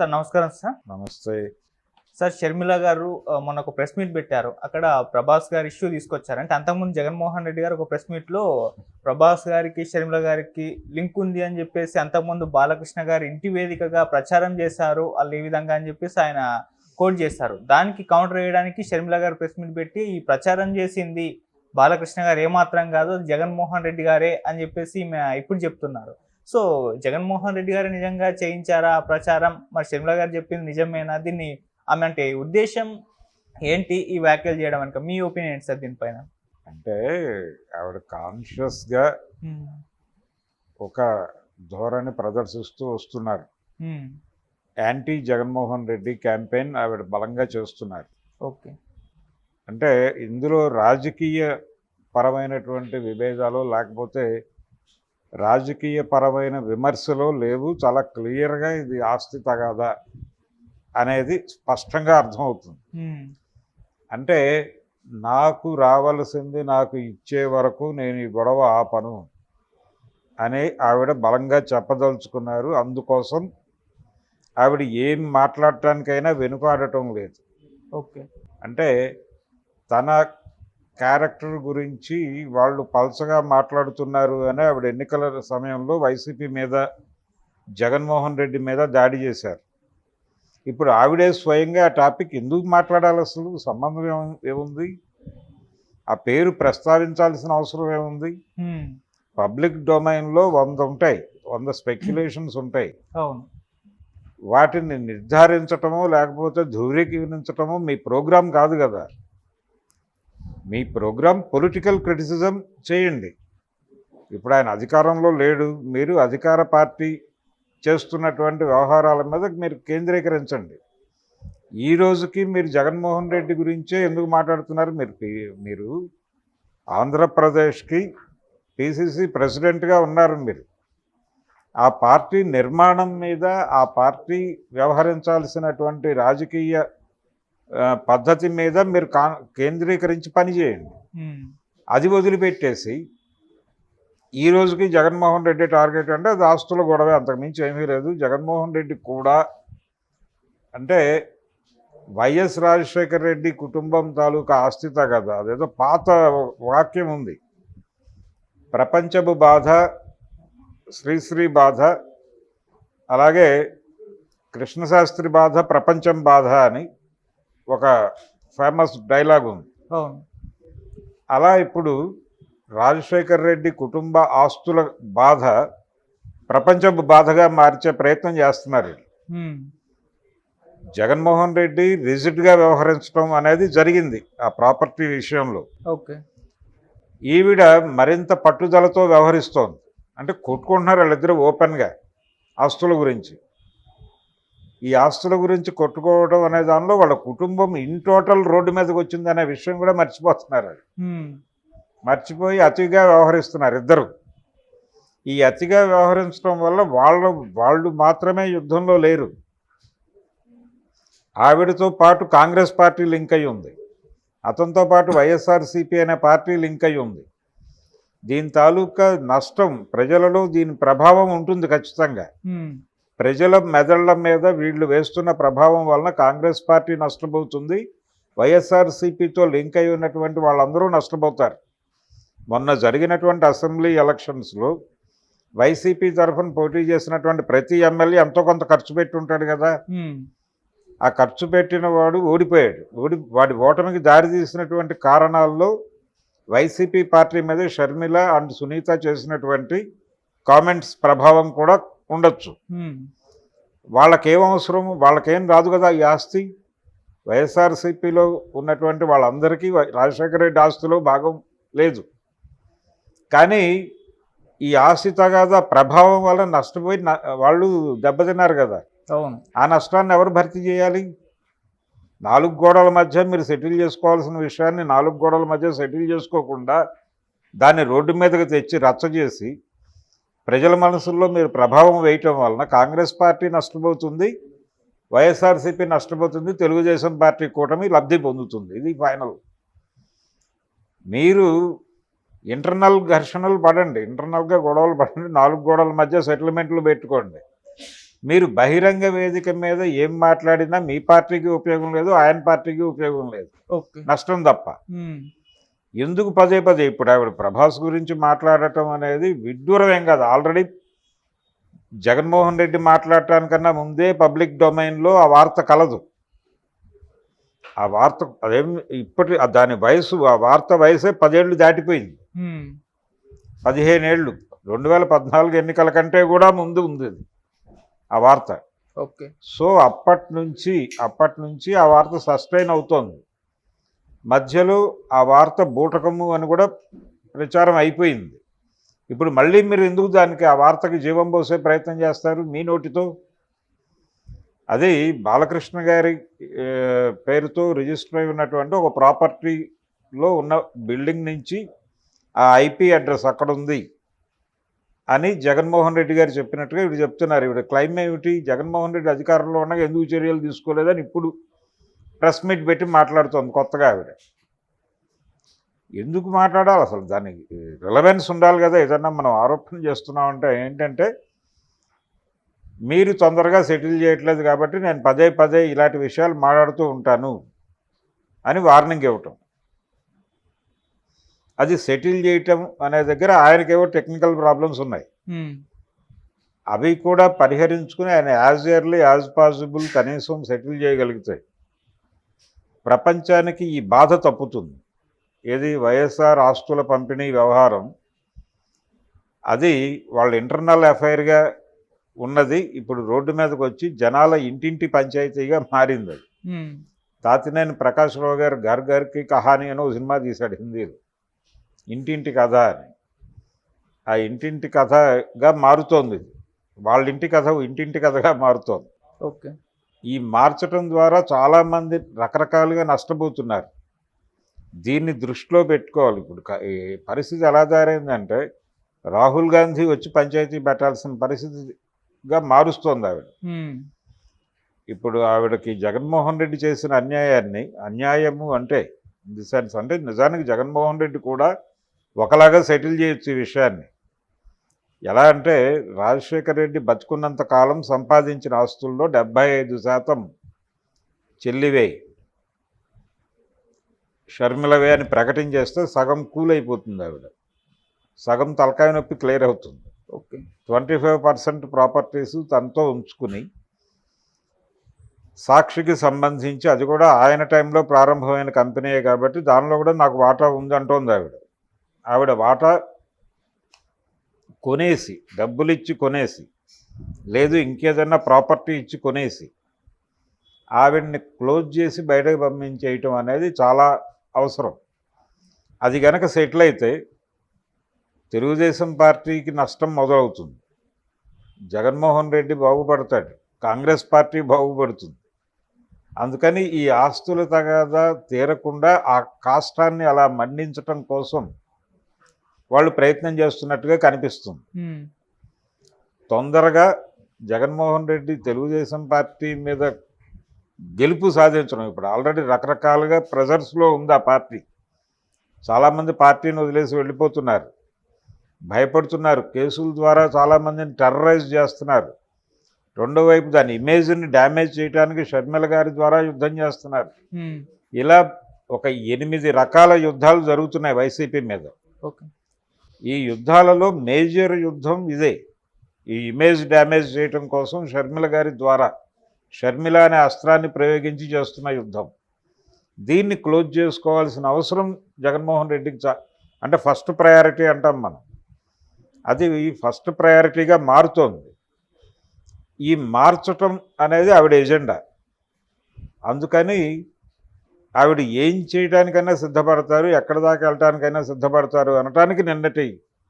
Sir నమస్కారం sir. నమస్తే. Sir Sharmila గారు మొన్న ఒక ప్రెస్ మీట్ పెట్టారు. అక్కడ ప్రభాస్ గారి ఇష్యూ తీసుకొచ్చారు అంటే అంతకుముందు జగన్మోహన్ రెడ్డి గారు ఒక ప్రెస్ మీట్లో ప్రభాస్ గారికి షర్మిల గారికి లింక్ ఉంది అని చెప్పేసి అంతకుముందు బాలకృష్ణ గారి ఇంటి వేదికగా ప్రచారం చేశారు. వాళ్ళు ఈ విధంగా అని చెప్పేసి ఆయన కోట్ చేశారు. దానికి కౌంటర్ వేయడానికి షర్మిల గారు ప్రెస్ మీట్ పెట్టి ఈ ప్రచారం చేసింది బాలకృష్ణ గారు. ఏమాత్రం కాదు జగన్మోహన్ రెడ్డి గారే అని చెప్పేసి ఇప్పుడు చెప్తున్నారు. సో జగన్మోహన్ రెడ్డి గారు నిజంగా చేయించారా ఆ ప్రచారం? మరి షర్మిల గారు చెప్పింది నిజమేనా? దీన్ని ఆమె అంటే ఉద్దేశం ఏంటి ఈ వ్యాఖ్యలు చేయడం అనుక మీ ఒపీనియన్ సార్ దీనిపైన? అంటే ఆవిడ కాన్షియస్గా ఒక ధోరణి ప్రదర్శిస్తూ వస్తున్నారు. యాంటీ జగన్మోహన్ రెడ్డి క్యాంపెయిన్ ఆవిడ బలంగా చేస్తున్నారు. ఓకే. అంటే ఇందులో రాజకీయ పరమైనటువంటి విభేదాలు లేకపోతే రాజకీయ పరమైన విమర్శలు లేవు. చాలా క్లియర్గా ఇది ఆస్తి తగాదా అనేది స్పష్టంగా అర్థమవుతుంది. అంటే నాకు రావలసింది నాకు ఇచ్చే వరకు నేను ఈ గొడవ ఆపను అని ఆవిడ బలంగా చెప్పదలుచుకున్నారు. అందుకోసం ఆవిడ ఏం మాట్లాడటానికైనా వెనుకాడటం లేదు. ఓకే. అంటే తన క్యారెక్టర్ గురించి వాళ్ళు పల్చగా మాట్లాడుతున్నారు అని ఆవిడ ఎన్నికల సమయంలో వైసీపీ మీద జగన్మోహన్ రెడ్డి మీద దాడి చేశారు. ఇప్పుడు ఆవిడే స్వయంగా ఆ టాపిక్ ఎందుకు మాట్లాడాలి అసలు? సంబంధం ఏము ఏముంది? ఆ పేరు ప్రస్తావించాల్సిన అవసరం ఏముంది. పబ్లిక్ డొమైన్లో వంద ఉంటాయి వంద స్పెక్యులేషన్స్ ఉంటాయి. అవును. వాటిని నిర్ధారించటమో లేకపోతే ధృవీకరించటమో మీ ప్రోగ్రాం కాదు కదా. మీ ప్రోగ్రాం పొలిటికల్ క్రిటిసిజం చేయండి. ఇప్పుడు ఆయన అధికారంలో లేడు. మీరు అధికార పార్టీ చేస్తున్నటువంటి వ్యవహారాల మీద మీరు కేంద్రీకరించండి. ఈ రోజుకి మీరు జగన్మోహన్ రెడ్డి గురించే ఎందుకు మాట్లాడుతున్నారు? మీరు మీరు ఆంధ్రప్రదేశ్కి పిసిసి ప్రెసిడెంట్గా ఉన్నారు మీరు. ఆ పార్టీ నిర్మాణం మీద ఆ పార్టీ వ్యవహరించాల్సినటువంటి రాజకీయ పద్ధతి మీద మీరు కా కేంద్రీకరించి పనిచేయండి. అది వదిలిపెట్టేసి ఈ రోజుకి జగన్మోహన్ రెడ్డి టార్గెట్ అంటే అది ఆస్తుల గొడవే అంతకుమించి ఏమీ లేదు. జగన్మోహన్ రెడ్డి కూడా అంటే వైఎస్ రాజశేఖర రెడ్డి కుటుంబం తాలూకా ఆస్తిత కదా అదేదో పాత వాక్యం ఉంది. ప్రపంచపు బాధ శ్రీశ్రీ బాధ అలాగే కృష్ణశాస్త్రి బాధ ప్రపంచం బాధ అని ఒక ఫేమస్ డైలాగ్ ఉంది. అలా ఇప్పుడు రాజశేఖర్ రెడ్డి కుటుంబ ఆస్తుల బాధ ప్రపంచపు బాధగా మార్చే ప్రయత్నం చేస్తున్నారు. జగన్మోహన్ రెడ్డి రిజిడ్గా వ్యవహరించడం అనేది జరిగింది ఆ ప్రాపర్టీ విషయంలో. ఓకే. ఈవిడ మరింత పట్టుదలతో వ్యవహరిస్తోంది. అంటే కొట్టుకుంటున్నారు వాళ్ళిద్దరూ ఓపెన్గా ఆస్తుల గురించి. ఈ ఆస్తుల గురించి కొట్టుకోవడం అనే దానిలో వాళ్ళ కుటుంబం ఇన్ టోటల్ రోడ్డు మీదకి వచ్చింది అనే విషయం కూడా మర్చిపోతున్నారు. మర్చిపోయి అతిగా వ్యవహరిస్తున్నారు ఇద్దరు. ఈ అతిగా వ్యవహరించడం వల్ల వాళ్ళ వాళ్ళు మాత్రమే యుద్ధంలో లేరు. ఆవిడతో పాటు కాంగ్రెస్ పార్టీ లింక్ అయి ఉంది. అతనితో పాటు వైఎస్ఆర్సీపీ అనే పార్టీ లింక్ అయి ఉంది. దీని తాలూకా నష్టం ప్రజలలో దీని ప్రభావం ఉంటుంది ఖచ్చితంగా. ప్రజల మెదళ్ళ మీద వీళ్ళు వేస్తున్న ప్రభావం వలన కాంగ్రెస్ పార్టీ నష్టపోతుంది. వైఎస్ఆర్సీపీతో లింక్ అయి ఉన్నటువంటి వాళ్ళందరూ నష్టపోతారు. మొన్న జరిగినటువంటి అసెంబ్లీ ఎలక్షన్స్లో వైసీపీ తరఫున పోటీ చేసినటువంటి ప్రతి ఎమ్మెల్యే ఎంతో కొంత ఖర్చు పెట్టి ఉంటాడు కదా. ఆ ఖర్చు పెట్టిన వాడు ఓడిపోయాడు. ఓడి వాడి ఓటమికి దారి తీసినటువంటి కారణాల్లో వైసీపీ పార్టీ మీద షర్మిల అండ్ సునీత చేసినటువంటి కామెంట్స్ ప్రభావం కూడా ఉండొచ్చు. వాళ్ళకేం అవసరం వాళ్ళకేం రాదు కదా ఈ ఆస్తి? వైఎస్ఆర్సీపీలో ఉన్నటువంటి వాళ్ళందరికీ రాజశేఖర రెడ్డి ఆస్తిలో భాగం లేదు. కానీ ఈ ఆస్తి తగాదా ప్రభావం వల్ల నష్టపోయి న- వాళ్ళు దెబ్బతిన్నారు కదా. అవును. ఆ నష్టాన్ని ఎవరు భర్తీ చేయాలి? నాలుగు గోడల మధ్య మీరు సెటిల్ చేసుకోవాల్సిన విషయాన్ని నాలుగు గోడల మధ్య సెటిల్ చేసుకోకుండా దాన్ని రోడ్డు మీదకి తెచ్చి రచ్చ చేసి ప్రజల మనసుల్లో మీరు ప్రభావం వేయటం వలన కాంగ్రెస్ పార్టీ నష్టపోతుంది వైఎస్ఆర్సీపీ నష్టపోతుంది తెలుగుదేశం పార్టీ కూటమి లబ్ధి పొందుతుంది. ఇది ఫైనల్. మీరు ఇంటర్నల్ ఘర్షణలు పడండి ఇంటర్నల్గా గొడవలు పడండి నాలుగు గోడల మధ్య సెటిల్మెంట్లు పెట్టుకోండి. మీరు బహిరంగ వేదిక మీద ఏం మాట్లాడినా మీ పార్టీకి ఉపయోగం లేదు ఆయన పార్టీకి ఉపయోగం లేదు. నష్టం తప్ప. ఎందుకు పదే పదే ఇప్పుడు ఆవిడ ప్రభాస్ గురించి మాట్లాడటం అనేది విడ్డూరం ఏం కాదు. ఆల్రెడీ జగన్మోహన్ రెడ్డి మాట్లాడటానికన్నా ముందే పబ్లిక్ డొమైన్లో ఆ వార్త కలదు. ఆ వార్త అదేం ఇప్పటి దాని వయసు ఆ వార్త వయసే పదేళ్ళు దాటిపోయింది. ఉమ్, పదిహేను ఏళ్ళు రెండు వేల పద్నాలుగు ఎన్నికల కంటే కూడా ముందు ఉంది ఆ వార్త. ఓకే. సో అప్పటి నుంచి అప్పటి నుంచి ఆ వార్త సస్టైన్ అవుతోంది. మధ్యలో ఆ వార్త బూటకము అని కూడా ప్రచారం అయిపోయింది. ఇప్పుడు మళ్ళీ మీరు ఎందుకు దానికి ఆ వార్తకి జీవం పోసే ప్రయత్నం చేస్తారు మీ నోటితో? అది బాలకృష్ణ గారి పేరుతో రిజిస్టర్ అయి ఉన్నటువంటి ఒక ప్రాపర్టీలో ఉన్న బిల్డింగ్ నుంచి ఆ ఐపీ అడ్రస్ అక్కడ ఉంది అని జగన్మోహన్ రెడ్డి గారు చెప్పినట్టుగా ఇవి చెప్తున్నారు. ఇప్పుడు క్లైమ్ ఏమిటి? జగన్మోహన్ రెడ్డి అధికారంలో ఉండగా ఎందుకు చర్యలు తీసుకోలేదని ఇప్పుడు ప్రెస్ మీట్ పెట్టి మాట్లాడుతోంది కొత్తగా ఆవిడ. ఎందుకు మాట్లాడాలి అసలు? దానికి రిలవెన్స్ ఉండాలి కదా. ఏదన్నా మనం ఆరోపణ చేస్తున్నామంటే ఏంటంటే మీరు తొందరగా సెటిల్ చేయట్లేదు కాబట్టి నేను పదే పదే ఇలాంటి విషయాలు మాట్లాడుతూ ఉంటాను అని వార్నింగ్ ఇవ్వటం. అది సెటిల్ చేయటం అనే దగ్గర ఆయనకేవో టెక్నికల్ ప్రాబ్లమ్స్ ఉన్నాయి. అవి కూడా పరిహరించుకుని ఆయన యాజ్ ఇయర్లీ యాజ్ పాసిబుల్ కనీసం సెటిల్ చేయగలుగుతాయి. ప్రపంచానికి ఈ బాధ తప్పుతుంది. ఏది వైఎస్ఆర్ ఆస్తుల పంపిణీ వ్యవహారం అది వాళ్ళ ఇంటర్నల్ అఫైర్గా ఉన్నది. ఇప్పుడు రోడ్డు మీదకి వచ్చి జనాల ఇంటింటి పంచాయతీగా మారింది అది. తాతినేని ప్రకాశ్రావు గారు గర్ గర్కి కహాని అని ఒక సినిమా తీశాడు హిందీలో. ఇంటింటి కథ అని. ఆ ఇంటింటి కథగా మారుతోంది. ఇది వాళ్ళ ఇంటి కథ ఇంటింటి కథగా మారుతోంది. ఓకే. ఈ మార్చటం ద్వారా చాలామంది రకరకాలుగా నష్టపోతున్నారు. దీన్ని దృష్టిలో పెట్టుకోవాలి. ఇప్పుడు పరిస్థితి ఎలా దారైందంటే రాహుల్ గాంధీ వచ్చి పంచాయతీ పెట్టాల్సిన పరిస్థితిగా మారుస్తోంది ఆవిడ. ఇప్పుడు ఆవిడకి జగన్మోహన్ రెడ్డి చేసిన అన్యాయాన్ని అన్యాయము అంటే ఇన్ ది సెన్స్ అంటే నిజానికి జగన్మోహన్ రెడ్డి కూడా ఒకలాగా సెటిల్ చేయొచ్చు ఈ విషయాన్ని. ఎలా అంటే రాజశేఖర రెడ్డి బతుకున్నంత కాలం సంపాదించిన ఆస్తుల్లో డెబ్బై ఐదు శాతం చెల్లివే షర్మిలవే అని ప్రకటించేస్తే సగం కూల్ అయిపోతుంది ఆవిడ. సగం తలకాయ నొప్పి క్లియర్ అవుతుంది. Okay. Twenty five percent properties తనతో ఉంచుకుని సాక్షికి సంబంధించి అది కూడా ఆయన టైంలో ప్రారంభమైన కంపెనీయే కాబట్టి దానిలో కూడా నాకు వాటా ఉంది అంటోంది ఆవిడ. ఆవిడ వాటా కొనేసి డబ్బులు ఇచ్చి కొనేసి లేదు ఇంకేదన్నా ప్రాపర్టీ ఇచ్చి కొనేసి ఆవిడ్ని క్లోజ్ చేసి బయటకు పంపించేయటం అనేది చాలా అవసరం. అది గనక సెటిల్ అయితే తెలుగుదేశం పార్టీకి నష్టం మొదలవుతుంది. జగన్మోహన్ రెడ్డి బాగుపడతాడు కాంగ్రెస్ పార్టీ బాగుపడుతుంది. అందుకని ఈ ఆస్తుల తగాదా తీరకుండా ఆ కాష్టాన్ని అలా మండించటం కోసం వాళ్ళు ప్రయత్నం చేస్తున్నట్టుగా కనిపిస్తుంది. తొందరగా జగన్మోహన్ రెడ్డి తెలుగుదేశం పార్టీ మీద గెలుపు సాధించడం ఇప్పుడు ఆల్రెడీ రకరకాలుగా ప్రెజర్స్లో ఉంది ఆ పార్టీ. చాలామంది పార్టీని వదిలేసి వెళ్ళిపోతున్నారు. భయపడుతున్నారు. కేసుల ద్వారా చాలామందిని టెర్రరైజ్ చేస్తున్నారు. రెండో వైపు దాని ఇమేజ్ని డ్యామేజ్ చేయడానికి షర్మిల గారి ద్వారా యుద్ధం చేస్తున్నారు. ఇలా ఒక ఎనిమిది రకాల యుద్ధాలు జరుగుతున్నాయి వైసీపీ మీద. ఓకే. ఈ యుద్ధాలలో మేజర్ యుద్ధం ఇదే. ఈ ఇమేజ్ డ్యామేజ్ చేయటం కోసం షర్మిల గారి ద్వారా షర్మిల అనే అస్త్రాన్ని ప్రయోగించి చేస్తున్న యుద్ధం. దీన్ని క్లోజ్ చేసుకోవాల్సిన అవసరం జగన్మోహన్ రెడ్డికి చా అంటే ఫస్ట్ ప్రయారిటీ అంటాం మనం. అది ఫస్ట్ ప్రయారిటీగా మారుతోంది. ఈ మార్చటం అనేది ఆవిడ ఎజెండా. అందుకని ఆవిడ ఏం చేయడానికైనా సిద్ధపడతారు ఎక్కడి దాకా వెళ్ళటానికైనా సిద్ధపడతారు అనటానికి నిన్నటి